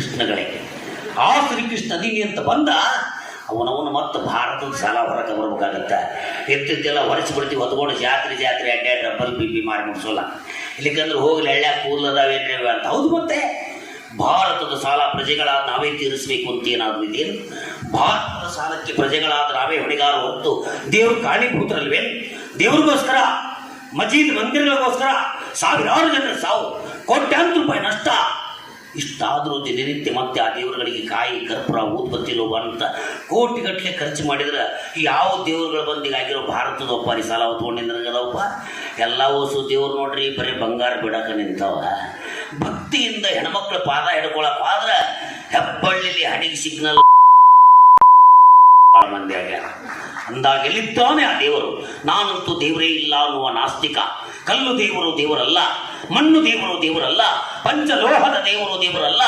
ಶ್ರೀಕೃಷ್ಣಗಳೇ. ಆ ಶ್ರೀಕೃಷ್ಣ ಅದಿನಿ ಅಂತ ಬಂದ ಅವನವನು ಮತ್ತೆ ಭಾರತದ ಸಾಲ ಹೊರಗೆ ಬರ್ಬೇಕಾಗತ್ತೆ. ಎತ್ತಿದ್ದೆಲ್ಲ ಹೊರಸ್ಬಿಡ್ತೀವಿ ಹೊತ್ಕೊಂಡು ಜಾತ್ರೆ ಜಾತ್ರೆ ಅಡ್ಡ ಡಬ್ಬಲ್ ಬಿ ಮಾಡಿ ಮುಗಿಸೋಲ್ಲ. ಇಲ್ಲಿಕಂದ್ರೆ ಹೋಗ್ಲಿ ಹಳ್ಳ ಕೂದಲದಾವೇನ್ರಿ ಅಂತ. ಹೌದು ಮತ್ತೆ, ಭಾರತದ ಸಾಲ ಪ್ರಜೆಗಳಾದ ನಾವೇ ತೀರಿಸಬೇಕು ಅಂತ ಏನಾದರೂ ಇದೇನು? ಭಾರತದ ಸಾಲಕ್ಕೆ ಪ್ರಜೆಗಳಾದ ನಾವೇ ಹೊಣೆಗಾರ ಹೊತ್ತು ದೇವರು ಕಾಣಿಭೂತರಲ್ವೇ ದೇವ್ರಿಗೋಸ್ಕರ, ಮಜೀದ್ ಮಂದಿರಗಳಿಗೋಸ್ಕರ ಸಾವಿರಾರು ಜನರ ಸಾವು. ಕೋಟ್ಯಾಂತರ ರೂಪಾಯಿ ಇಷ್ಟಾದರೂ ದಿನನಿತ್ಯ ಮತ್ತೆ ಆ ದೇವರುಗಳಿಗೆ ಕಾಯಿ, ಕರ್ಪೂರ ಉತ್ಪತ್ತಿ ಲೋಭ ಅಂತ ಕೋಟಿಗಟ್ಟಲೆ ಖರ್ಚು ಮಾಡಿದ್ರೆ ಯಾವ ದೇವರುಗಳ ಬಂದಿಗಾಗಿರೋ ಭಾರತದ ಒಪ್ಪಾರಿ ಸಾಲ ಹೊತ್ಕೊಂಡಿದ್ರಂಗದವಪ್ಪ ಎಲ್ಲ ಓಸು ದೇವ್ರು ನೋಡ್ರಿ, ಬರೀ ಬಂಗಾರ ಬಿಡಕ ನಿಂತವ. ಭಕ್ತಿಯಿಂದ ಹೆಣ್ಮಕ್ಳು ಪಾದ ಹಿಡ್ಕೊಳಪ್ಪ ಆದ್ರೆ ಹೆಬ್ಬಳ್ಳಿಲಿ ಹಣಿಗೆ ಸಿಗ್ನಲ್ ಮಂದಿ ಆಗ್ಯಾರ ಅಂದಾಗ ಎಲ್ಲಿದ್ದಾನೆ ಆ ದೇವರು? ನಾನಂತೂ ದೇವರೇ ಇಲ್ಲ ಅನ್ನುವ ನಾಸ್ತಿಕ. ಕಲ್ಲು ದೇವರು ದೇವರಲ್ಲ, ಮಣ್ಣು ದೇವರು ದೇವರಲ್ಲ, ಪಂಚಲೋಹದ ದೇವರು ದೇವರಲ್ಲ.